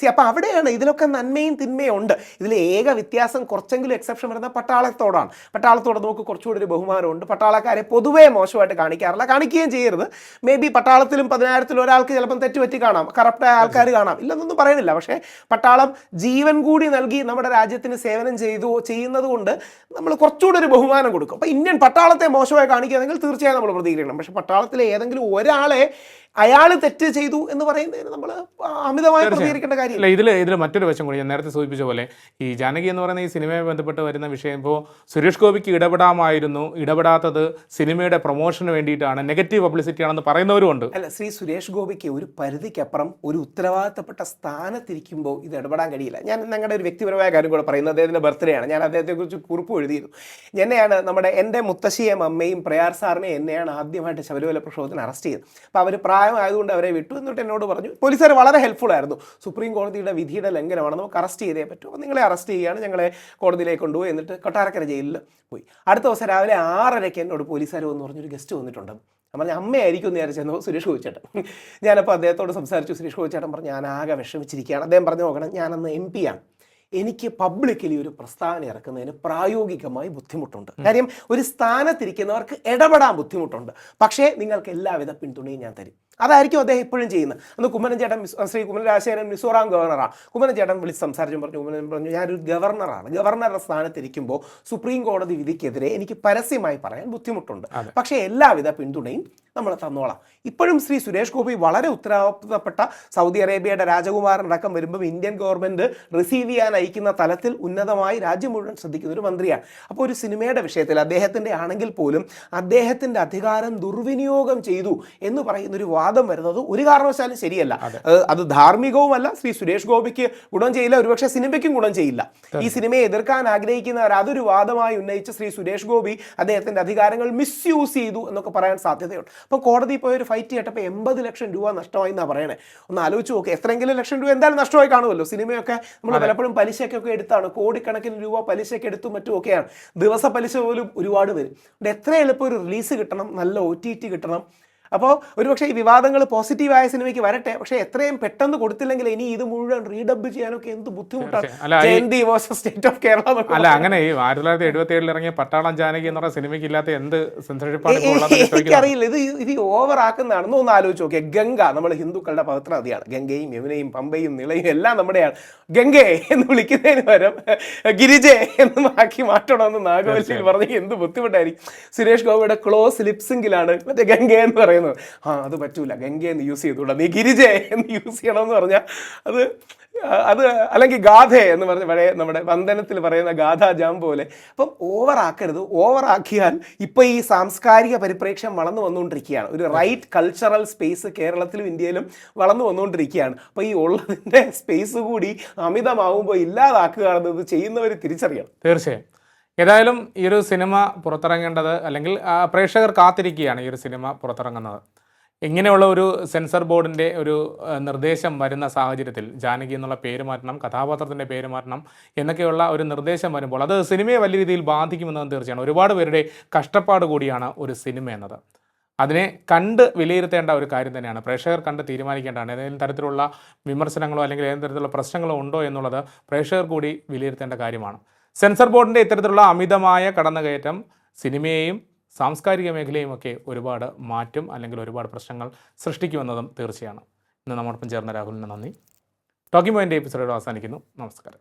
സി അപ്പം അവിടെയാണ് ഇതിലൊക്കെ നന്മയും തിന്മയും ഉണ്ട്. ഇതിൽ ഏക വ്യത്യാസം കുറച്ചെങ്കിലും എക്സെപ്ഷൻ വരുന്ന പട്ടാളത്തോടാണ്. പട്ടാളത്തോട് നമുക്ക് കുറച്ചുകൂടി ഒരു ബഹുമാനമുണ്ട്. പട്ടാളക്കാരെ പൊതുവേ മോശമായിട്ട് കാണിക്കാറില്ല. കാണിക്കുകയും ചെയ്യരുത്. മേ ബി പട്ടാളത്തിലും പതിനായിരത്തിലും ഒരാൾക്ക് ചിലപ്പം തെറ്റുപറ്റി കാണാം. കറപ്റ്റായ ആൾക്കാർ കാണാം. ഇല്ലെന്നൊന്നും പറയുന്നില്ല. പക്ഷേ പട്ടാളം ജീവൻ കൂടി നൽകി നമ്മുടെ രാജ്യത്തിന് സേവനം ചെയ്തു ചെയ്യുന്നത് കൊണ്ട് നമ്മൾ കുറച്ചുകൂടി ഒരു ബഹുമാനം കൊടുക്കും. അപ്പോൾ ഇന്ത്യൻ പട്ടാളത്തെ മോശമായി കാണിക്കുകയാണെങ്കിൽ തീർച്ചയായും നമ്മൾ പ്രതികരിക്കണം. പക്ഷേ പട്ടാളത്തിലെ ഏതെങ്കിലും ഒരാളെ അയാൾ തെറ്റ് ചെയ്തു എന്ന് പറയുന്നതിന് നമ്മൾ അമിതമായി പ്രതികരിക്കേണ്ട കാര്യം കാര്യം അല്ല ഇതിൽ ഇതിൽ മറ്റൊരു വശം കൂടി ഞാൻ നേരത്തെ സൂചിപ്പിച്ച പോലെ ഈ ജാനകി എന്ന് പറയുന്ന ഈ സിനിമയെ ബന്ധപ്പെട്ട് വരുന്ന വിഷയം ഇപ്പോൾ സുരേഷ് ഗോപിക്ക് ഇടപെടാമായിരുന്നു. ഇടപെടാത്തത് സിനിമയുടെ പ്രൊമോഷന് വേണ്ടിയിട്ടാണ്. നെഗറ്റീവ് പബ്ലിസിറ്റി ആണെന്ന് പറയുന്നവരുമുണ്ട് അല്ല ശ്രീ സുരേഷ് ഗോപിക്ക് ഒരു പരിധിക്കപ്പുറം ഒരു ഉത്തരവാദിത്തപ്പെട്ട സ്ഥാനത്തിരിക്കുമ്പോൾ ഇത് ഇടപെടാൻ കഴിയില്ല. ഞാൻ ഞങ്ങളുടെ ഒരു വ്യക്തിപരമായ കാര്യം കൂടെ പറയുന്നത് അദ്ദേഹത്തിന്റെ ബർത്ത്ഡേ ആണ്. ഞാൻ അദ്ദേഹത്തെക്കുറിച്ച് കുറിപ്പ് എഴുതിയിരുന്നു. എന്നെയാണ് നമ്മുടെ എന്റെ മുത്തശ്ശിയും അമ്മയും പ്രയാർ സാറിനെ എന്നെയാണ് ആദ്യമായിട്ട് ശബരിമല പ്രക്ഷോഭത്തിന് അറസ്റ്റ് ചെയ്തത്. അപ്പോൾ അവർ പ്രായമായതുകൊണ്ട് അവരെ വിട്ടു എന്നിട്ട് എന്നോട് പറഞ്ഞു പോലീസുകാർ വളരെ ഹെൽപ്ഫുൾ ആയിരുന്നു. സുപ്രീം കോടതിയുടെ വിധിയുടെ ലംഘനമാണ്. നമുക്ക് അറസ്റ്റ് ചെയ്തേ പറ്റൂ. നിങ്ങളെ അറസ്റ്റ് ചെയ്യുകയാണ്. ഞങ്ങളെ കോടതിയിലേക്ക് കൊണ്ടുപോയി എന്നിട്ട് കൊട്ടാരക്കര ജയിലിൽ പോയി. അടുത്ത ദിവസം രാവിലെ ആറരയ്ക്ക് എന്നോട് പോലീസുകാർ വന്ന് പറഞ്ഞൊരു ഗസ്റ്റ് വന്നിട്ടുണ്ട്. പറഞ്ഞു അമ്മയായിരിക്കും എന്ന് വിചാരിച്ചെന്നോ സുരേഷ് ഗോപിച്ചേട്ടൻ. ഞാനപ്പോൾ അദ്ദേഹത്തോട് സംസാരിച്ചു. സുരേഷ് ഗോപിച്ചേട്ടൻ പറഞ്ഞു ഞാൻ ആകെ വിഷമിച്ചിരിക്കുകയാണ്. അദ്ദേഹം പറഞ്ഞു നോക്കണം ഞാനന്ന് എം പി ആണ്. എനിക്ക് പബ്ലിക്കലി ഒരു പ്രസ്താവന ഇറക്കുന്നതിന് പ്രായോഗികമായി ബുദ്ധിമുട്ടുണ്ട്. കാര്യം ഒരു സ്ഥാനത്തിരിക്കുന്നവർക്ക് ഇടപെടാൻ ബുദ്ധിമുട്ടുണ്ട്. പക്ഷേ നിങ്ങൾക്ക് എല്ലാവിധ പിന്തുണയും ഞാൻ തരും. അതായിരിക്കും അദ്ദേഹം ഇപ്പോഴും ചെയ്യുന്നത്. അന്ന് കുമ്മനം ചേട്ടൻ ശ്രീ കുമ്മനം രാജശേഖരൻ മിസോറാം ഗവർണറാണ് കുമ്മനം ചേട്ടൻ വിളിച്ച് സംസാരിച്ചു പറഞ്ഞു കുമ്മനം പറഞ്ഞു ഞാനൊരു ഗവർണറാണ്. ഗവർണറുടെ സ്ഥാനത്തിരിക്കുമ്പോൾ സുപ്രീം കോടതി വിധിക്കെതിരെ എനിക്ക് പരസ്യമായി പറയാൻ ബുദ്ധിമുട്ടുണ്ട്. പക്ഷേ എല്ലാവിധ പിന്തുണയും നമ്മൾ തന്നോളാം. ഇപ്പോഴും ശ്രീ സുരേഷ് ഗോപി വളരെ ഉത്തരവാദിത്തപ്പെട്ട സൗദി അറേബ്യയുടെ രാജകുമാരൻ അടക്കം വരുമ്പോൾ ഇന്ത്യൻ ഗവൺമെന്റ് റിസീവ് ചെയ്യാൻ അയക്കുന്ന തലത്തിൽ ഉന്നതമായി രാജ്യം മുഴുവൻ ശ്രദ്ധിക്കുന്ന ഒരു മന്ത്രിയാണ്. അപ്പോൾ ഒരു സിനിമയുടെ വിഷയത്തിൽ അദ്ദേഹത്തിന്റെ ആണെങ്കിൽ പോലും അദ്ദേഹത്തിന്റെ അധികാരം ദുർവിനിയോഗം ചെയ്തു എന്ന് പറയുന്ന ഒരു വാദം വരുന്നത് ഒരു കാരണവശാലും ശരിയല്ല. അത്. ധാർമ്മികവുമല്ല. ശ്രീ സുരേഷ് ഗോപിക്ക് ഗുണം ചെയ്യില്ല. ഒരുപക്ഷെ സിനിമയ്ക്കും ഗുണം ചെയ്യില്ല. ഈ സിനിമയെ എതിർക്കാൻ ആഗ്രഹിക്കുന്നവർ അതൊരു വാദമായി ഉന്നയിച്ച് ശ്രീ സുരേഷ് ഗോപി അദ്ദേഹത്തിന്റെ അധികാരങ്ങൾ മിസ് യൂസ് ചെയ്തു എന്നൊക്കെ പറയാൻ സാധ്യതയുണ്ട്. അപ്പോൾ കോടതി പോയി ഒരു ഫൈറ്റ് ചെയ്യട്ടപ്പോൾ എൺപത് ലക്ഷം രൂപ നഷ്ടമായി എന്നാണ് പറയണേ. ഒന്ന് ആലോചിച്ച് നോക്കുക എത്രയെങ്കിലും ലക്ഷം രൂപ എന്തായാലും നഷ്ടമായി കാണുമല്ലോ. സിനിമയൊക്കെ നമ്മൾ പലപ്പോഴും പലിശയ്ക്കൊക്കെ എടുത്താണ്. കോടിക്കണക്കിന് രൂപ പലിശയ്ക്ക് എടുത്തും മറ്റും ഒക്കെയാണ്. ദിവസ പലിശ പോലും ഒരുപാട് വരും. എത്ര എളുപ്പം ഒരു റിലീസ് കിട്ടണം. നല്ല ഒ കിട്ടണം. അപ്പോൾ ഒരുപക്ഷെ ഈ വിവാദങ്ങൾ പോസിറ്റീവായ സിനിമയ്ക്ക് വരട്ടെ പക്ഷെ എത്രയും പെട്ടെന്ന് കൊടുത്തില്ലെങ്കിൽ ഇനി ഇത് മുഴുവൻ റീഡബ് ചെയ്യാനൊക്കെ എന്ത് ബുദ്ധിമുട്ടാണ് സ്റ്റേറ്റ് ഓഫ് കേരള അല്ല അങ്ങനെ ഈ ആയിരത്തി തൊള്ളായിരത്തി എഴുപത്തി ഏഴിൽ ഇറങ്ങിയ പട്ടാളം ജാനകി എന്ന് പറഞ്ഞ സിനിമയ്ക്ക് ഇല്ലാത്ത എന്ത് എനിക്കറിയില്ല. ഇത് ഇത് ഓവർ ആക്കുന്നതാണെന്ന് ഒന്ന് ആലോചിച്ച് നോക്കിയാൽ ഗംഗ നമ്മൾ ഹിന്ദുക്കളുടെ പവിത്ര നദിയാണ്. ഗംഗയും യമുനയും പമ്പയും നിളയും എല്ലാം നമ്മുടെയാണ്. ഗംഗേ എന്ന് വിളിക്കുന്നതിന് പകരം ഗിരിജെ എന്ന് ആക്കി മാറ്റണമെന്ന് നാഗവല്ലിയിൽ പറഞ്ഞ് എന്ത് ബുദ്ധിമുട്ടായിരിക്കും. സുരേഷ് ഗോപിയുടെ ക്ലോസ് ലിപ്സിങ്കിലാണ് മറ്റേ ഗംഗെ എന്ന് പറയുന്നത്. ആ അത് പറ്റൂല. ഗംഗേ എന്ന് യൂസ് ചെയ്തുകൂടാ. നീ ഗിരിജെ എന്ന് യൂസ് ചെയ്യണമെന്ന് പറഞ്ഞാൽ അത് അത് അല്ലെങ്കിൽ ഗാധേ എന്ന് പറഞ്ഞ പഴയ നമ്മുടെ വന്ദനത്തിൽ പറയുന്ന ഗാഥാജാം പോലെ. അപ്പം ഓവറാക്കരുത്. ഓവറാക്കിയാൽ ഓവർ ആക്കിയാൽ ഇപ്പൊ ഈ സാംസ്കാരിക പരിപ്രേക്ഷ്യം വളർന്നു വന്നുകൊണ്ടിരിക്കുകയാണ്. ഒരു റൈറ്റ് കൾച്ചറൽ സ്പേസ് കേരളത്തിലും ഇന്ത്യയിലും വളർന്നു വന്നുകൊണ്ടിരിക്കുകയാണ്. അപ്പോൾ ഈ ഉള്ളതിന്റെ സ്പേസ് കൂടി അമിതമാവുമ്പോൾ ഇല്ലാതാക്കുക എന്നത് ചെയ്യുന്നവർ തിരിച്ചറിയണം. തീർച്ചയായും. ഏതായാലും ഈ ഒരു സിനിമ പുറത്തിറങ്ങേണ്ടത് അല്ലെങ്കിൽ പ്രേക്ഷകർ കാത്തിരിക്കുകയാണ് ഈ ഒരു സിനിമ പുറത്തിറങ്ങുന്നത്. ഇങ്ങനെയുള്ള ഒരു സെൻസർ ബോർഡിന്റെ ഒരു നിർദ്ദേശം വരുന്ന സാഹചര്യത്തിൽ ജാനകി എന്നുള്ള പേര് മാറ്റണം കഥാപാത്രത്തിന്റെ പേര് മാറ്റണം എന്നൊക്കെയുള്ള ഒരു നിർദ്ദേശം വരുമ്പോൾ അത് സിനിമയെ വലിയ രീതിയിൽ ബാധിക്കുമെന്നത് തീർച്ചയാണ് ഒരുപാട് പേരുടെ കഷ്ടപ്പാട് കൂടിയാണ് ഒരു സിനിമ എന്നത്. അതിനെ കണ്ട് വിലയിരുത്തേണ്ട ഒരു കാര്യം തന്നെയാണ്. പ്രേക്ഷകർ കണ്ട് തീരുമാനിക്കേണ്ടതാണ്. ഏതെങ്കിലും തരത്തിലുള്ള വിമർശനങ്ങളോ അല്ലെങ്കിൽ ഏതെങ്കിലും തരത്തിലുള്ള പ്രശ്നങ്ങളോ ഉണ്ടോ എന്നുള്ളത് പ്രേക്ഷകർ കൂടി വിലയിരുത്തേണ്ട കാര്യമാണ്. സെൻസർ ബോർഡിന്റെ ഇത്തരത്തിലുള്ള അമിതമായ കടന്നുകയറ്റം സിനിമയെയും സാംസ്കാരിക മേഖലയും ഒക്കെ ഒരുപാട് മാറ്റും അല്ലെങ്കിൽ ഒരുപാട് പ്രശ്നങ്ങൾ സൃഷ്ടിക്കുമെന്നതും തീർച്ചയാണ്. ഇന്ന് നമ്മോടൊപ്പം ചേർന്ന രാഹുലിന് നന്ദി. ടോക്കിംഗ് പോയിന്റ് എപ്പിസോഡ് അവസാനിക്കുന്നു. നമസ്കാരം.